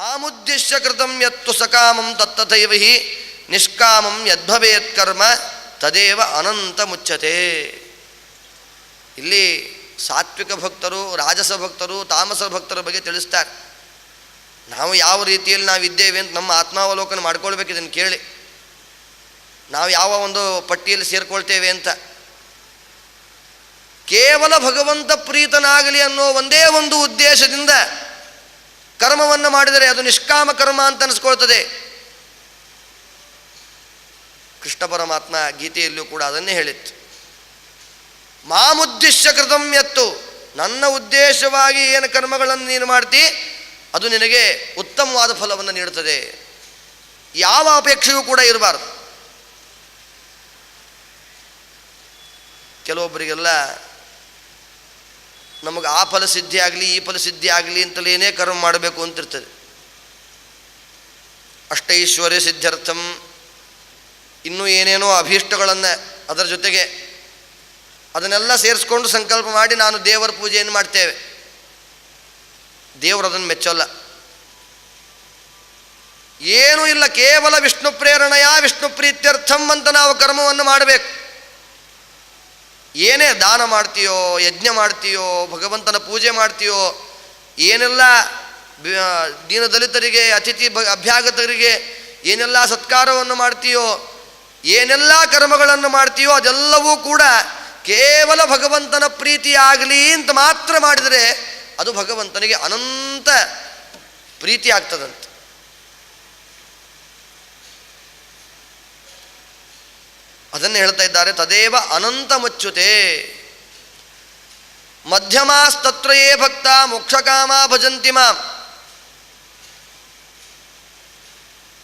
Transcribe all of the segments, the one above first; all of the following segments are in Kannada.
ಮಾಮುದ್ದಿಶ್ಯ ಕೃತಂ ಯತ್ತು ಸಕಾಮಂ ತತ್ತಥೈವ ಹಿ ನಿಷ್ಕಾಮಂ ಯದ್ಭವೇತ್ ಕರ್ಮ ತದೇವ ಅನಂತ ಮುಚ್ಚತೆ ಇಲ್ಲಿ ಸಾತ್ವಿಕ ಭಕ್ತರು, ರಾಜಸ ಭಕ್ತರು, ತಾಮಸ ಭಕ್ತರ ಬಗ್ಗೆ ತಿಳಿಸ್ತಾರೆ. ನಾವು ಯಾವ ರೀತಿಯಲ್ಲಿ ನಾವು ಇದ್ದೇವೆ ಅಂತ ನಮ್ಮ ಆತ್ಮಾವಲೋಕನ ಮಾಡ್ಕೊಳ್ಬೇಕು ಇದನ್ನು ಕೇಳಿ. ನಾವು ಯಾವ ಒಂದು ಪಟ್ಟಿಯಲ್ಲಿ ಸೇರಿಕೊಳ್ತೇವೆ ಅಂತ. ಕೇವಲ ಭಗವಂತ ಪ್ರೀತನಾಗಲಿ ಅನ್ನೋ ಒಂದೇ ಒಂದು ಉದ್ದೇಶದಿಂದ ಕರ್ಮವನ್ನು ಮಾಡಿದರೆ ಅದು ನಿಷ್ಕಾಮ ಕರ್ಮ ಅಂತ ಅನಿಸ್ಕೊಳ್ತದೆ. ಕೃಷ್ಣ ಪರಮಾತ್ಮ ಗೀತೆಯಲ್ಲೂ ಕೂಡ ಅದನ್ನೇ ಹೇಳಿತ್ತು. ಮಾಮುದ್ದಿಶ್ಯ ಕೃತಂ ಎತ್ತು ನನ್ನ ಉದ್ದೇಶವಾಗಿ ಏನು ಕರ್ಮಗಳನ್ನು ನೀನು ಮಾಡ್ತಿ, ಅದು ನಿನಗೆ ಉತ್ತಮವಾದ ಫಲವನ್ನು ನೀಡುತ್ತದೆ. ಯಾವ ಅಪೇಕ್ಷೆಯೂ ಕೂಡ ಇರಬಾರ್ದು. ಕೆಲವೊಬ್ಬರಿಗೆಲ್ಲ ನಮಗೆ ಆ ಫಲ ಸಿದ್ಧಿ ಆಗಲಿ, ಈ ಫಲ ಸಿದ್ಧಿ ಆಗಲಿ ಅಂತಲೇನೇ ಕರ್ಮ ಮಾಡಬೇಕು ಅಂತಿರ್ತದೆ. ಅಷ್ಟೈಶ್ವರ್ಯ ಸಿದ್ಧಾರ್ಥಂ. ಇನ್ನೂ ಏನೇನೋ ಅಭೀಷ್ಟಗಳನ್ನು ಅದರ ಜೊತೆಗೆ ಅದನ್ನೆಲ್ಲ ಸೇರಿಸ್ಕೊಂಡು ಸಂಕಲ್ಪ ಮಾಡಿ ನಾನು ದೇವರ ಪೂಜೆಯನ್ನು ಮಾಡ್ತೇವೆ. ದೇವರು ಅದನ್ನು ಮೆಚ್ಚಲ್ಲ. ಏನೂ ಇಲ್ಲ, ಕೇವಲ ವಿಷ್ಣು ಪ್ರೇರಣೆಯ ವಿಷ್ಣು ಪ್ರೀತ್ಯರ್ಥಂ ಅಂತ ನಾವು ಕರ್ಮವನ್ನು ಮಾಡಬೇಕು. ಏನೇ ದಾನ ಮಾಡ್ತೀಯೋ, ಯಜ್ಞ ಮಾಡ್ತೀಯೋ, ಭಗವಂತನ ಪೂಜೆ ಮಾಡ್ತೀಯೋ, ಏನೆಲ್ಲ ದೀನ ದೀನದಲಿತರಿಗೆ, ಅತಿಥಿ ಭ ಅಭ್ಯಾಗತರಿಗೆ ಏನೆಲ್ಲ ಸತ್ಕಾರವನ್ನು ಮಾಡ್ತೀಯೋ, ಏನೆಲ್ಲ ಕರ್ಮಗಳನ್ನು ಮಾಡ್ತೀಯೋ, ಅದೆಲ್ಲವೂ ಕೂಡ ಕೇವಲ ಭಗವಂತನ ಪ್ರೀತಿಯಾಗಲಿ ಅಂತ ಮಾತ್ರ ಮಾಡಿದರೆ ಅದು ಭಗವಂತನಿಗೆ ಅನಂತ ಪ್ರೀತಿ ಆಗ್ತದಂತೆ. ಅದನ್ನು ಹೇಳ್ತಾ ಇದ್ದಾರೆ, ತದೇವ ಅನಂತ ಮುಚ್ಚುತೆ ಮಧ್ಯಮಾಸ್ತತ್ರಯೇ ಭಕ್ತ, ಮೋಕ್ಷಕಾಮ ಭಜಂತಿ ಮಾಂ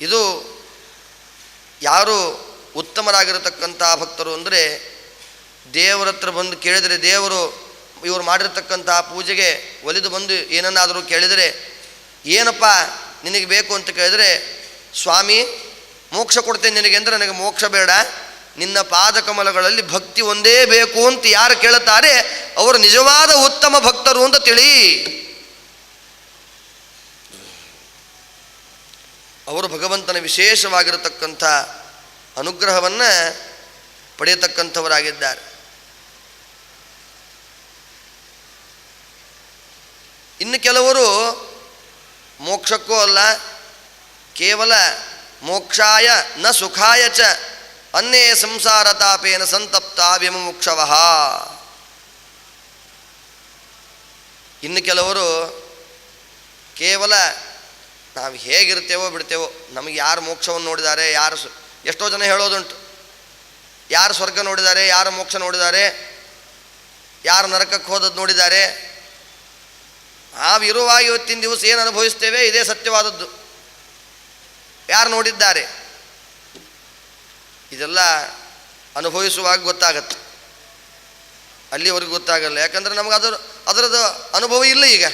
ಇದು ಯಾರು ಉತ್ತಮರಾಗಿರತಕ್ಕಂಥ ಭಕ್ತರು ಅಂದರೆ, ದೇವರ ಹತ್ರ ಬಂದು ಕೇಳಿದರೆ ದೇವರು ಇವರು ಮಾಡಿರ್ತಕ್ಕಂಥ ಪೂಜೆಗೆ ಒಲಿದು ಬಂದು ಏನನ್ನಾದರೂ ಕೇಳಿದರೆ, ಏನಪ್ಪ ನಿನಗೆ ಬೇಕು ಅಂತ ಕೇಳಿದರೆ, ಸ್ವಾಮಿ, ಮೋಕ್ಷ ಕೊಡ್ತೇನೆ ನಿನಗೆ ಅಂದರೆ ನನಗೆ ಮೋಕ್ಷ ಬೇಡ. ನಿನ್ನ ಪಾದಕಮಲಗಳಲ್ಲಿ ಭಕ್ತಿ ಒಂದೇ ಬೇಕು ಅಂತ ಯಾರು ಕೇಳುತ್ತಾರೆ? ಅವರು ನಿಜವಾದ ಉತ್ತಮ ಭಕ್ತರು ಅಂತ ತಿಳಿ. ಅವರು ಭಗವಂತನ ವಿಶೇಷವಾಗಿರತಕ್ಕಂಥ ಅನುಗ್ರಹವನ್ನು ಪಡೆಯತಕ್ಕಂಥವರಾಗಿದ್ದಾರೆ. ಇನ್ನು ಕೆಲವರು ಮೋಕ್ಷಕ್ಕೂ ಅಲ್ಲ, ಕೇವಲ ಮೋಕ್ಷಾಯ ನ ಸುಖಾಯ ಚ ಅನ್ನೇ ಸಂಸಾರ ತಾಪೇನ ಸಂತಪ್ತ ವಿಮುಕ್ಷವ ಇನ್ನು ಕೆಲವರು ಕೇವಲ ನಾವು ಹೇಗಿರ್ತೇವೋ ಬಿಡ್ತೇವೋ, ನಮಗೆ ಯಾರು ಮೋಕ್ಷವನ್ನು ನೋಡಿದ್ದಾರೆ ಯಾರು ಎಷ್ಟೋ ಜನ ಹೇಳೋದುಂಟು. ಯಾರು ಸ್ವರ್ಗ ನೋಡಿದ್ದಾರೆ ಯಾರು ಮೋಕ್ಷ ನೋಡಿದ್ದಾರೆ ಯಾರು ನರಕಕ್ಕೆ ಹೋದದ್ದು ನೋಡಿದ್ದಾರೆ ನಾವಿರುವಾಗ ಇವತ್ತಿನ ದಿವಸ ಏನು ಅನುಭವಿಸ್ತೇವೆ, ಇದೇ ಸತ್ಯವಾದದ್ದು. ಯಾರು ನೋಡಿದ್ದಾರೆ? ಇದೆಲ್ಲ ಅನುಭವಿಸುವಾಗ ಗೊತ್ತಾಗತ್ತೆ. ಅಲ್ಲಿವರೆಗೂ ಗೊತ್ತಾಗಲ್ಲ. ಯಾಕಂದರೆ ನಮಗೆ ಅದರ, ಅದರದ್ದು ಅನುಭವ ಇಲ್ಲ ಈಗ.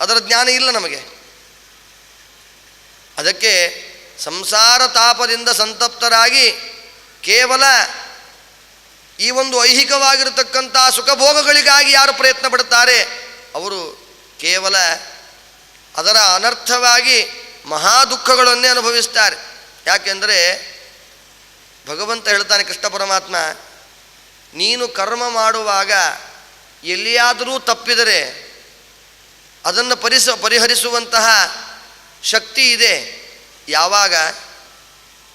ಅದರ ಜ್ಞಾನ ಇಲ್ಲ ನಮಗೆ. ಅದಕ್ಕೆ ಸಂಸಾರ ತಾಪದಿಂದ ಸಂತಪ್ತರಾಗಿ ಕೇವಲ ಈ ಒಂದು ಐಹಿಕವಾಗಿರತಕ್ಕಂಥ ಸುಖಭೋಗಗಳಿಗಾಗಿ ಯಾರು ಪ್ರಯತ್ನ ಪಡುತ್ತಾರೆ? ಅವರು ಕೇವಲ ಅದರ ಅನರ್ಥವಾಗಿ ಮಹಾ ದುಃಖಗಳನ್ನೇ ಅನುಭವಿಸ್ತಾರೆ. ಯಾಕೆಂದರೆ ಭಗವಂತ ಹೇಳ್ತಾನೆ ಕೃಷ್ಣ ಪರಮಾತ್ಮ, ನೀನು ಕರ್ಮ ಮಾಡುವಾಗ ಎಲ್ಲಿಯಾದರೂ ತಪ್ಪಿದರೆ ಅದನ್ನು ಪರಿಸ, ಪರಿಹರಿಸುವಂತಹ ಶಕ್ತಿ ಇದೆ. ಯಾವಾಗ?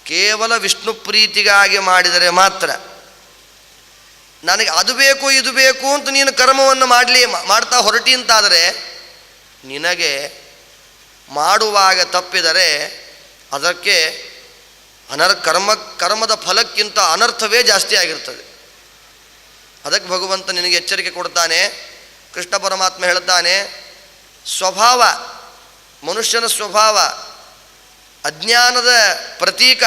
ಕೇವಲ ವಿಷ್ಣು ಪ್ರೀತಿಗಾಗಿ ಮಾಡಿದರೆ ಮಾತ್ರ. ನನಗೆ ಅದು ಬೇಕು, ಇದು ಬೇಕು ಅಂತ ನೀನು ಕರ್ಮವನ್ನು ಮಾಡಲಿ, ಮಾಡ್ತಾ ಹೊರಟಿ ಅಂತಾದರೆ ನಿನಗೆ ಮಾಡುವಾಗ ತಪ್ಪಿದರೆ ಅದಕ್ಕೆ ಅನರ್ ಕರ್ಮ, ಕರ್ಮದ ಫಲಕ್ಕಿಂತ ಅನರ್ಥವೇ ಜಾಸ್ತಿ ಆಗಿರ್ತದೆ ಅದಕ್ಕೆ ಭಗವಂತ ನಿನಗೆ ಎಚ್ಚರಿಕೆ ಕೊಡ್ತಾನೆ, ಕೃಷ್ಣ ಪರಮಾತ್ಮ ಹೇಳ್ತಾನೆ, ಸ್ವಭಾವ, ಮನುಷ್ಯನ ಸ್ವಭಾವ, ಅಜ್ಞಾನದ ಪ್ರತೀಕ,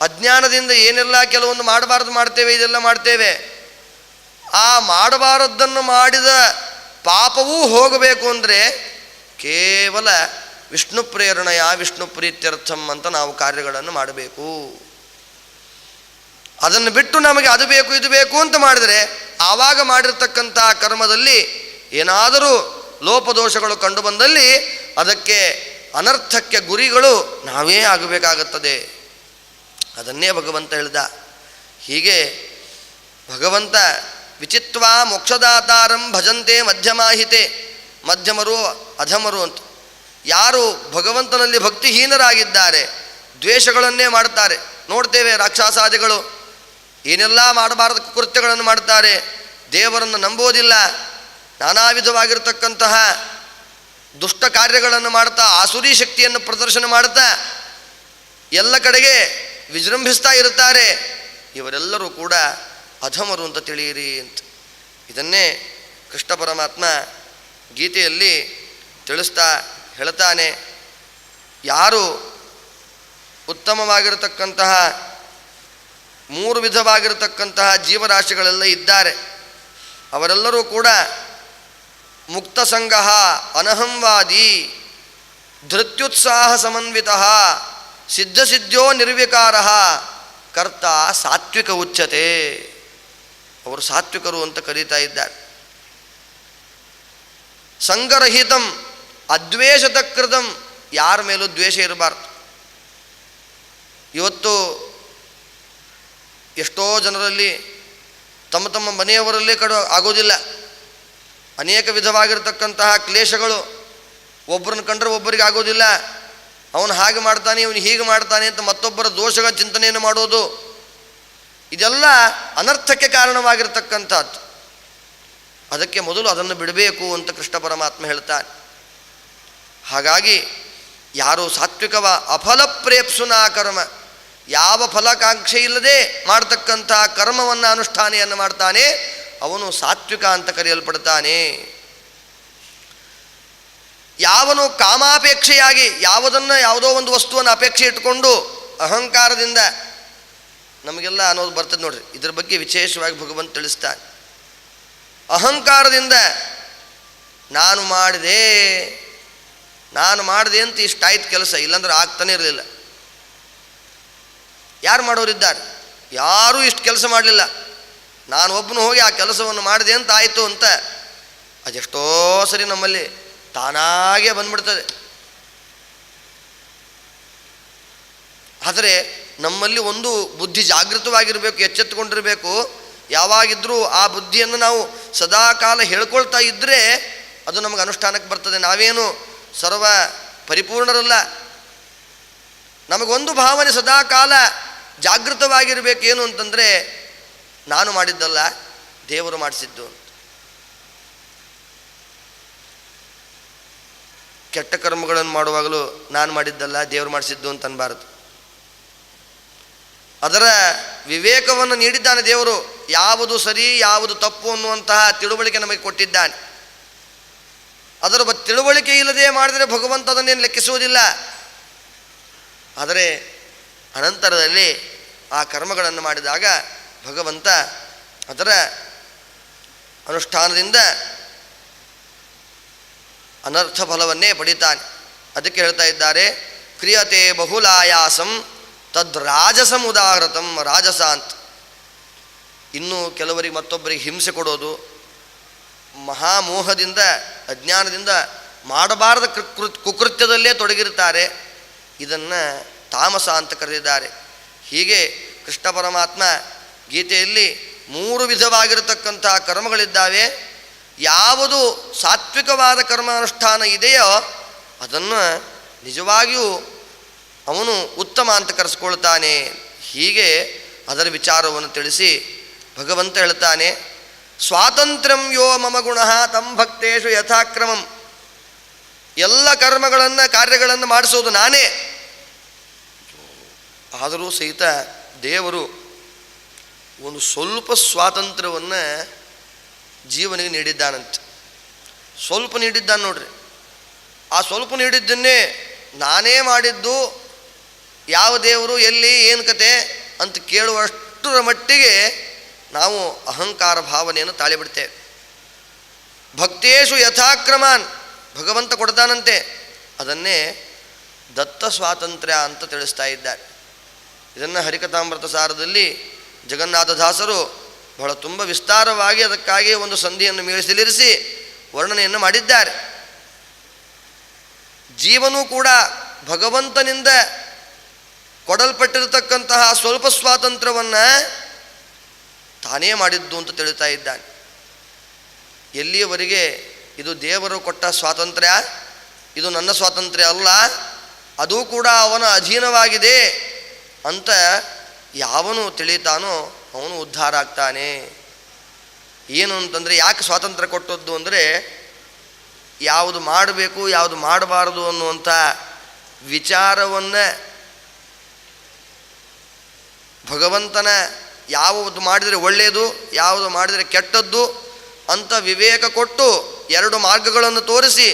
ಅಜ್ಞಾನದಿಂದ ಏನೆಲ್ಲ ಕೆಲವೊಂದು ಮಾಡಬಾರ್ದು ಮಾಡ್ತೇವೆ, ಇದೆಲ್ಲ ಮಾಡ್ತೇವೆ. ಆ ಮಾಡಬಾರದ್ದನ್ನು ಮಾಡಿದ ಪಾಪವೂ ಹೋಗಬೇಕು ಅಂದರೆ ಕೇವಲ ವಿಷ್ಣು ಪ್ರೇರಣೆಯ ವಿಷ್ಣು ಪ್ರೀತ್ಯರ್ಥಂ ಅಂತ ನಾವು ಕಾರ್ಯಗಳನ್ನು ಮಾಡಬೇಕು. ಅದನ್ನು ಬಿಟ್ಟು ನಮಗೆ ಅದು ಬೇಕು, ಇದು ಬೇಕು ಅಂತ ಮಾಡಿದರೆ ಆವಾಗ ಮಾಡಿರ್ತಕ್ಕಂಥ ಕರ್ಮದಲ್ಲಿ ಏನಾದರೂ ಲೋಪದೋಷಗಳು ಕಂಡು ಬಂದಲ್ಲಿ ಅದಕ್ಕೆ ಅನರ್ಥಕ್ಕೆ ಗುರಿಗಳು ನಾವೇ ಆಗಬೇಕಾಗುತ್ತದೆ. ಅದನ್ನೇ ಭಗವಂತ ಹೇಳಿದ. ಹೀಗೆ ಭಗವಂತ ವಿಚಿತ್ವ ಮೋಕ್ಷದಾತಾರಂ ಭಜಂತೆ ಮಧ್ಯಮಾಹಿತೆ, ಮಧ್ಯಮರು ಅಧಮರು ಅಂತ. ಯಾರು ಭಗವಂತನಲ್ಲಿ ಭಕ್ತಿಹೀನರಾಗಿದ್ದಾರೆ, ದ್ವೇಷಗಳನ್ನೇ ಮಾಡುತ್ತಾರೆ. ನೋಡ್ತೇವೆ ರಾಕ್ಷಸಾದಿಗಳು ಏನೆಲ್ಲ ಮಾಡಬಾರದ ಕೃತ್ಯಗಳನ್ನು ಮಾಡ್ತಾರೆ ದೇವರನ್ನು ನಂಬೋದಿಲ್ಲ ನಾನಾ ವಿಧವಾಗಿರತಕ್ಕಂತಹ ದುಷ್ಟ ಕಾರ್ಯಗಳನ್ನು ಮಾಡ್ತಾ ಆಸುರಿ ಶಕ್ತಿಯನ್ನು ಪ್ರದರ್ಶನ ಮಾಡ್ತಾ ಎಲ್ಲ ಕಡೆಗೆ ವಿಜೃಂಭಿಸ್ತಾ ಇರುತ್ತಾರೆ. ಇವರೆಲ್ಲರೂ ಕೂಡ ಅಧಮರು ಅಂತ ತಿಳಿಯಿರಿ ಅಂತ. ಇದನ್ನೇ ಕೃಷ್ಣ ಪರಮಾತ್ಮ ಗೀತೆಯಲ್ಲಿ ತಿಳಿಸ್ತಾ ಹೇಳ್ತಾನೆ, ಯಾರು ಉತ್ತಮವಾಗಿರತಕ್ಕಂತಹ, ಮೂರು ವಿಧವಾಗಿರತಕ್ಕಂತಹ ಜೀವರಾಶಿಗಳೆಲ್ಲ ಇದ್ದಾರೆ. ಅವರೆಲ್ಲರೂ ಕೂಡ ಮುಕ್ತ ಸಂಘ ಅನಹಂವಾದಿ ಧೃತ್ಯುತ್ಸಾಹ ಸಮನ್ವಿತ ಸಿದ್ಧಸಿದ್ಧೋ ನಿರ್ವಿಕಾರ, ಕರ್ತ ಸಾತ್ವಿಕ ಉಚ್ಚತೆ ಅವರು ಸಾತ್ವಿಕರು ಅಂತ ಕರೀತಾ ಇದ್ದಾರೆ. ಸಂಗರಹಿತಂ ಅದ್ವೇಷದ ಕೃತಂ ಯಾರ ಮೇಲೂ ದ್ವೇಷ ಇರಬಾರ್ದು. ಇವತ್ತು ಎಷ್ಟೋ ಜನರಲ್ಲಿ ತಮ್ಮ ತಮ್ಮ ಮನೆಯವರಲ್ಲೇ ಕಡು ಆಗೋದಿಲ್ಲ. ಅನೇಕ ವಿಧವಾಗಿರ್ತಕ್ಕಂತಹ ಕ್ಲೇಶಗಳು ಒಬ್ಬರನ್ನು ಕಂಡ್ರೆ ಒಬ್ಬರಿಗೆ ಆಗೋದಿಲ್ಲ. ಅವನು ಹಾಗೆ ಮಾಡ್ತಾನೆ, ಇವನು ಹೀಗೆ ಮಾಡ್ತಾನೆ ಅಂತ ಮತ್ತೊಬ್ಬರ ದೋಷಗಳ ಚಿಂತನೆಯನ್ನು ಮಾಡೋದು ಇದೆಲ್ಲ ಅನರ್ಥಕ್ಕೆ ಕಾರಣವಾಗಿರ್ತಕ್ಕಂಥದ್ದು. ಅದಕ್ಕೆ ಮೊದಲು ಅದನ್ನು ಬಿಡಬೇಕು ಅಂತ ಕೃಷ್ಣ ಪರಮಾತ್ಮ ಹೇಳ್ತಾನೆ. ಹಾಗಾಗಿ ಯಾರು ಸಾತ್ವಿಕವ ಅಫಲ ಪ್ರೇಪ್ಸುನಾ ಕರ್ಮ, ಯಾವ ಫಲಕಾಂಕ್ಷೆ ಇಲ್ಲದೆ ಮಾಡ್ತಕ್ಕಂಥ ಕರ್ಮವನ್ನು ಅನುಷ್ಠಾನೆಯನ್ನು ಮಾಡ್ತಾನೆ, ಅವನು ಸಾತ್ವಿಕ ಅಂತ ಕರೆಯಲ್ಪಡ್ತಾನೆ. ಯಾವನು ಕಾಮಾಪೇಕ್ಷೆಯಾಗಿ ಯಾವುದನ್ನು ಯಾವುದೋ ಒಂದು ವಸ್ತುವನ್ನು ಅಪೇಕ್ಷೆ ಇಟ್ಟುಕೊಂಡು ಅಹಂಕಾರದಿಂದ ನಮಗೆಲ್ಲ ಅನ್ನೋದು ಬರ್ತದೆ ನೋಡ್ರಿ. ಇದ್ರ ಬಗ್ಗೆ ವಿಶೇಷವಾಗಿ ಭಗವಂತ ತಿಳಿಸ್ತಾನೆ. ಅಹಂಕಾರದಿಂದ ನಾನು ಮಾಡಿದೆ ನಾನು ಮಾಡಿದೆ ಅಂತ ಇಷ್ಟಾಯ್ತು ಕೆಲಸ, ಇಲ್ಲಾಂದ್ರೆ ಆಗ್ತಾನೆ ಇರಲಿಲ್ಲ. ಯಾರು ಮಾಡೋರಿದ್ದಾರೆ? ಯಾರೂ ಇಷ್ಟು ಕೆಲಸ ಮಾಡಲಿಲ್ಲ. ನಾನು ಒಬ್ಬನು ಹೋಗಿ ಆ ಕೆಲಸವನ್ನು ಮಾಡಿದೆ ಅಂತ ಆಯಿತು ಅಂತ ಅದೆಷ್ಟೋ ಸರಿ ನಮ್ಮಲ್ಲಿ ತಾನಾಗೇ ಬಂದ್ಬಿಡ್ತದೆ. ಆದರೆ ನಮ್ಮಲ್ಲಿ ಒಂದು ಬುದ್ಧಿ ಜಾಗೃತವಾಗಿರಬೇಕು, ಎಚ್ಚೆತ್ತುಕೊಂಡಿರಬೇಕು. ಯಾವಾಗಿದ್ದರೂ ಆ ಬುದ್ಧಿಯನ್ನು ನಾವು ಸದಾಕಾಲ ಹೇಳ್ಕೊಳ್ತಾ ಇದ್ದರೆ ಅದು ನಮಗೆ ಅನುಷ್ಠಾನಕ್ಕೆ ಬರ್ತದೆ. ನಾವೇನು ಸರ್ವ ಪರಿಪೂರ್ಣರಲ್ಲ. ನಮಗೊಂದು ಭಾವನೆ ಸದಾಕಾಲ ಜಾಗೃತವಾಗಿರಬೇಕು ಏನು ಅಂತಂದರೆ, ನಾನು ಮಾಡಿದ್ದಲ್ಲ, ದೇವರು ಮಾಡಿಸಿದ್ದು ಕೆಟ್ಟ ಕರ್ಮಗಳನ್ನು ಮಾಡುವಾಗಲೂ ನಾನು ಮಾಡಿದ್ದಲ್ಲ, ದೇವರು ಮಾಡಿಸಿದ್ದು ಅಂತ ಅನ್ಬಾರದು. ಅದರ ವಿವೇಕವನ್ನು ನೀಡಿದ್ದಾನೆ ದೇವರು. ಯಾವುದು ಸರಿ, ಯಾವುದು ತಪ್ಪು ಅನ್ನುವಂತಹ ತಿಳುವಳಿಕೆ ನಮಗೆ ಕೊಟ್ಟಿದ್ದಾನೆ. ಅದರ ತಿಳುವಳಿಕೆ ಇಲ್ಲದೆ ಮಾಡಿದರೆ ಭಗವಂತ ಅದನ್ನೇನು ಲೆಕ್ಕಿಸುವುದಿಲ್ಲ. ಆದರೆ ಅನಂತರದಲ್ಲಿ ಆ ಕರ್ಮಗಳನ್ನು ಮಾಡಿದಾಗ ಭಗವಂತ ಅದರ ಅನುಷ್ಠಾನದಿಂದ ಅನರ್ಥ ಫಲವನ್ನೇ ಪಡಿತಾನೆ. ಅದಕ್ಕೆ ಹೇಳ್ತಾ ಇದ್ದಾರೆ, ಕ್ರಿಯತೆ ಬಹುಲಾಯಾಸಂ ತದ್ ರಾಜಸಂ ಉದಾಹೃತಂ ರಾಜಸ ಅಂತ ಇನ್ನು ಕೆಲವರಿಗೆ ಮತ್ತೊಬ್ಬರಿಗೆ ಹಿಂಸೆ ಕೊಡೋದು ಮಹಾಮೋಹದಿಂದ ಅಜ್ಞಾನದಿಂದ ಮಾಡಬಾರದ ಕುಕೃತ್ಯದಲ್ಲೇ ತೊಡಗಿರ್ತಾರೆ ಇದನ್ನು ತಾಮಸ ಅಂತ ಕರೆದಿದ್ದಾರೆ. ಹೀಗೆ ಕೃಷ್ಣ ಪರಮಾತ್ಮ ಗೀತೆಯಲ್ಲಿ ಮೂರು ವಿಧವಾಗಿರತಕ್ಕಂಥ ಕರ್ಮಗಳಿದ್ದಾವೆ. ಯಾವುದು ಸಾತ್ವಿಕವಾದ ಕರ್ಮಾನುಷ್ಠಾನ ಇದೆಯೋ ಅದನ್ನು ನಿಜವಾಗಿಯೂ ಅವನು ಉತ್ತಮ ಅಂತ ಕರೆಸ್ಕೊಳ್ತಾನೆ. ಹೀಗೆ ಅದರ ವಿಚಾರವನ್ನು ತಿಳಿಸಿ ಭಗವಂತ ಹೇಳ್ತಾನೆ. ಸ್ವಾತಂತ್ರ್ಯಂ ಯೋ ಮಮ ಗುಣ, ತಂ ಭಕ್ತೇಶು ಯಥಾಕ್ರಮಂ. ಎಲ್ಲ ಕರ್ಮಗಳನ್ನು, ಕಾರ್ಯಗಳನ್ನು ಮಾಡಿಸೋದು ನಾನೇ. ಆದರೂ ಸಹಿತ ದೇವರು ಒಂದು ಸ್ವಲ್ಪ ಸ್ವಾತಂತ್ರ್ಯವನ್ನು ಜೀವನಿಗೆ ನೀಡಿದ್ದಾನಂತೆ. ಸ್ವಲ್ಪ ನೀಡಿದ್ದಾನೆ ನೋಡ್ರಿ. ಆ ಸ್ವಲ್ಪ ನೀಡಿದ್ದನ್ನೇ ನಾನೇ ಮಾಡಿದ್ದು, ಯಾವ ದೇವರು, ಎಲ್ಲಿ, ಏನು ಕತೆ ಅಂತ ಕೇಳುವಷ್ಟರ ಮಟ್ಟಿಗೆ ನಾವು ಅಹಂಕಾರ ಭಾವನೆಯನ್ನು ತಾಳಿಬಿಡ್ತೇವೆ. ಭಕ್ತೇಶು ಯಥಾಕ್ರಮಾನ್, ಭಗವಂತ ಕೊಡ್ತಾನಂತೆ. ಅದನ್ನೇ ದತ್ತ ಸ್ವಾತಂತ್ರ್ಯ ಅಂತ ತಿಳಿಸ್ತಾ ಇದ್ದಾರೆ. ಇದನ್ನು ಹರಿಕಥಾಮೃತ ಸಾರದಲ್ಲಿ ಜಗನ್ನಾಥದಾಸರು ಬಹಳ ತುಂಬ ವಿಸ್ತಾರವಾಗಿ ಅದಕ್ಕಾಗಿ ಒಂದು ಸಂಧಿಯನ್ನು ಮೀರಿಸಿಲಿರಿಸಿ ವರ್ಣನೆಯನ್ನು ಮಾಡಿದ್ದಾರೆ. ಜೀವನೂ ಕೂಡ ಭಗವಂತನಿಂದ ಕೊಡಲ್ಪಟ್ಟಿರತಕ್ಕಂತಹ ಸ್ವಲ್ಪ ಸ್ವಾತಂತ್ರ್ಯವನ್ನು ತಾನೇ ಮಾಡಿದ್ದು ಅಂತ ತಿಳಿತಾ ಇದ್ದಾನೆ. ಎಲ್ಲಿಯವರೆಗೆ ಇದು ದೇವರು ಕೊಟ್ಟ ಸ್ವಾತಂತ್ರ್ಯ? ಇದು ನನ್ನ ಸ್ವಾತಂತ್ರ್ಯ ಅಲ್ಲ, ಅದು ಕೂಡ ಅವನ ಅಧೀನವಾಗಿದೆ ಅಂತ ಯಾವನು ತಿಳಿತಾನೋ ಅವನು ಉದ್ಧಾರ ಆಗ್ತಾನೆ. ಏನು ಅಂತಂದರೆ ಯಾಕೆ ಸ್ವಾತಂತ್ರ್ಯ ಕೊಟ್ಟದ್ದು ಅಂದರೆ ಯಾವುದು ಮಾಡಬೇಕು, ಯಾವುದು ಮಾಡಬಾರದು ಅನ್ನುವಂಥ ವಿಚಾರವನ್ನು ಭಗವಂತನ ಯಾವುದು ಮಾಡಿದರೆ ಒಳ್ಳೆಯದು, ಯಾವುದು ಮಾಡಿದರೆ ಕೆಟ್ಟದ್ದು ಅಂತ ವಿವೇಕ ಕೊಟ್ಟು ಎರಡು ಮಾರ್ಗಗಳನ್ನು ತೋರಿಸಿ,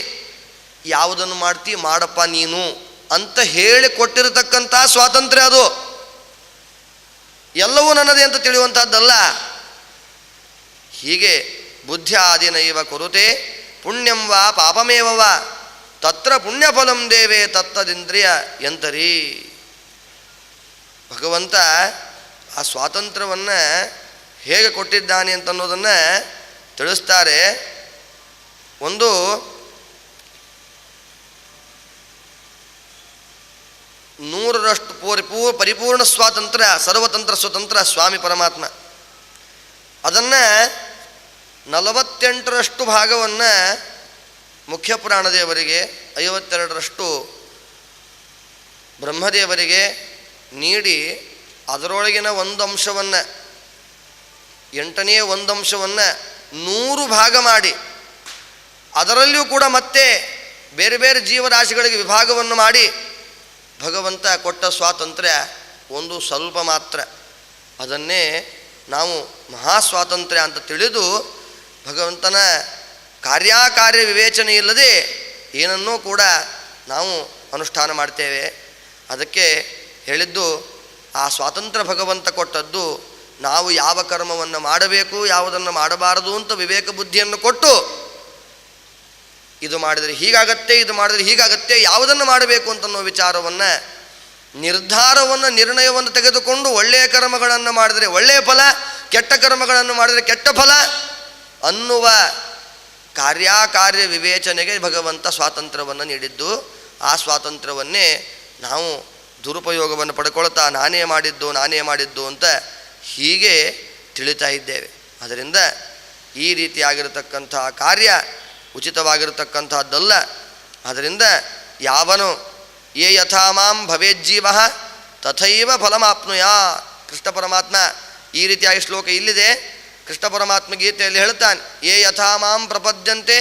ಯಾವುದನ್ನು ಮಾಡ್ತಿ, ಮಾಡಪ್ಪ ನೀನು ಅಂತ ಹೇಳಿ ಕೊಟ್ಟಿರತಕ್ಕಂಥ ಸ್ವಾತಂತ್ರ್ಯ ಅದು. ಎಲ್ಲವೂ ನನ್ನದೇ ಅಂತ ತಿಳಿಯುವಂಥದ್ದಲ್ಲ ಹೀಗೆ ಬುದ್ಧಿ ಆದಿನೈವ ಕುರುತೆ, ಪುಣ್ಯಂ ವಾ ಪಾಪಮೇವ ತತ್ರ ಪುಣ್ಯಫಲಂ ದೇವೇ ತತ್ತದಿಂದ್ರಿಯ ಎಂತರಿ. ಭಗವಂತ ಆ ಸ್ವಾತಂತ್ರ್ಯವನ್ನು ಹೇಗೆ ಕೊಟ್ಟಿದ್ದಾನೆ ಅಂತನ್ನೋದನ್ನು ತಿಳಿಸ್ತಾರೆ. ಒಂದು, ನೂರರಷ್ಟು ಪರಿಪೂ, ಪರಿಪೂರ್ಣ ಸ್ವಾತಂತ್ರ್ಯ, ಸರ್ವತಂತ್ರ ಸ್ವತಂತ್ರ ಸ್ವಾಮಿ ಪರಮಾತ್ಮ. ಅದನ್ನು ನಲವತ್ತೆಂಟರಷ್ಟು ಭಾಗವನ್ನು ಮುಖ್ಯ ಪುರಾಣದೇವರಿಗೆ, ಐವತ್ತೆರಡರಷ್ಟು ಬ್ರಹ್ಮದೇವರಿಗೆ ನೀಡಿ ಅದರೊಳಗಿನ ಒಂದು ಅಂಶವನ್ನು ಎಂಟನೇ ಒಂದು ಅಂಶವನ್ನು ನೂರು ಭಾಗ ಮಾಡಿ, ಅದರಲ್ಲಿಯೂ ಕೂಡ ಮತ್ತೆ ಬೇರೆ ಬೇರೆ ಜೀವರಾಶಿಗಳಿಗೆ ವಿಭಾಗವನ್ನು ಮಾಡಿ, ಭಗವಂತ ಕೊಟ್ಟ ಸ್ವಾತಂತ್ರ್ಯ ಒಂದು ಸ್ವಲ್ಪ ಮಾತ್ರ. ಅದನ್ನೇ ನಾವು ಮಹಾ ಸ್ವಾತಂತ್ರ್ಯ ಅಂತ ತಿಳಿದು ಭಗವಂತನ ಕಾರ್ಯಾಕಾರ್ಯ ವಿವೇಚನೆ ಇಲ್ಲದೆ ಏನನ್ನೂ ಕೂಡ ನಾವು ಅನುಷ್ಠಾನ ಮಾಡ್ತೇವೆ. ಅದಕ್ಕೆ ಹೇಳಿದ್ದು ಆ ಸ್ವಾತಂತ್ರ್ಯ ಭಗವಂತ ಕೊಟ್ಟದ್ದು ನಾವು ಯಾವ ಕರ್ಮವನ್ನು ಮಾಡಬೇಕು, ಯಾವುದನ್ನು ಮಾಡಬಾರದು ಅಂತ ವಿವೇಕ ಬುದ್ಧಿಯನ್ನು ಕೊಟ್ಟು ಇದು ಮಾಡಿದರೆ ಹೀಗಾಗತ್ತೆ, ಇದು ಮಾಡಿದರೆ ಹೀಗಾಗತ್ತೆ, ಯಾವುದನ್ನು ಮಾಡಬೇಕು ಅಂತನ್ನೋ ವಿಚಾರವನ್ನು, ನಿರ್ಧಾರವನ್ನು, ನಿರ್ಣಯವನ್ನು ತೆಗೆದುಕೊಂಡು ಒಳ್ಳೆಯ ಕರ್ಮಗಳನ್ನು ಮಾಡಿದರೆ ಒಳ್ಳೆಯ ಫಲ, ಕೆಟ್ಟ ಕರ್ಮಗಳನ್ನು ಮಾಡಿದರೆ ಕೆಟ್ಟ ಫಲ ಅನ್ನುವ ಕಾರ್ಯಾಕಾರ್ಯ ವಿವೇಚನೆಗೆ ಭಗವಂತ ಸ್ವಾತಂತ್ರ್ಯವನ್ನು ನೀಡಿದ್ದು. ಆ ಸ್ವಾತಂತ್ರ್ಯವನ್ನೇ ನಾವು ದುರುಪಯೋಗವನ್ನು ಪಡ್ಕೊಳ್ತಾ ನಾನೇ ಮಾಡಿದ್ದು ನಾನೇ ಮಾಡಿದ್ದು ಅಂತ ಹೀಗೆ ತಿಳಿತಾ ಇದ್ದೇವೆ. ಅದರಿಂದ ಈ ರೀತಿಯಾಗಿರತಕ್ಕಂಥ ಕಾರ್ಯ ಉಚಿತವಾಗಿರತಕ್ಕಂಥದ್ದಲ್ಲ. ಅದರಿಂದ ಯಾವನು ಏ ಯಥಾ ಮಾಂ ಭವೇಜ್ಜೀವ ತಥೈವ ಫಲಮಾಪ್ನುಯಾ. ಕೃಷ್ಣ ಪರಮಾತ್ಮ ಈ ರೀತಿಯಾಗಿ ಶ್ಲೋಕ ಇಲ್ಲಿದೆ. ಕೃಷ್ಣ ಪರಮಾತ್ಮ ಗೀತೆಯಲ್ಲಿ ಹೇಳ್ತಾನೆ, ಏ ಯಥಾ ಮಾಂ ಪ್ರಪದ್ಯಂತೆ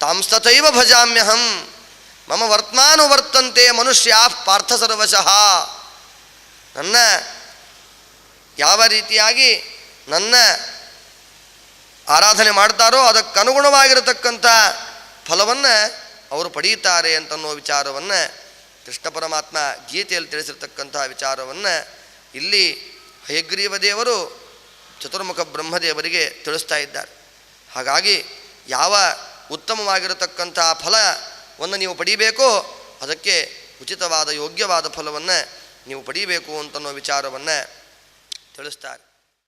ತಾಂಸ್ತಥೈವ ಭಜಾಮ್ಯಹಂ. ಮಮ ವರ್ತಮಾನುವರ್ತಂತೆ ಮನುಷ್ಯ ಪಾರ್ಥ ಸರ್ವಶಃ. ನನ್ನ ಯಾವ ರೀತಿಯಾಗಿ ನನ್ನ ಆರಾಧನೆ ಮಾಡ್ತಾರೋ ಅದಕ್ಕನುಗುಣವಾಗಿರತಕ್ಕಂಥ ಫಲವನ್ನು ಅವರು ಪಡೆಯುತ್ತಾರೆ ಅಂತನ್ನೋ ವಿಚಾರವನ್ನು ಕೃಷ್ಣ ಪರಮಾತ್ಮ ಗೀತೆಯಲ್ಲಿ ತಿಳಿಸಿರ್ತಕ್ಕಂಥ ವಿಚಾರವನ್ನು ಇಲ್ಲಿ ಹಯಗ್ರೀವ ದೇವರು ಚತುರ್ಮುಖ ಬ್ರಹ್ಮದೇವರಿಗೆ ತಿಳಿಸ್ತಾ ಇದ್ದಾರೆ. ಹಾಗಾಗಿ ಯಾವ ಉತ್ತಮವಾಗಿರತಕ್ಕಂಥ ಫಲವನ್ನು ನೀವು ಪಡೀಬೇಕೋ ಅದಕ್ಕೆ ಉಚಿತವಾದ ಯೋಗ್ಯವಾದ ಫಲವನ್ನು ನೀವು ಪಡೀಬೇಕು ಅಂತನ್ನೋ ವಿಚಾರವನ್ನು ತಿಳಿಸ್ತಾರೆ.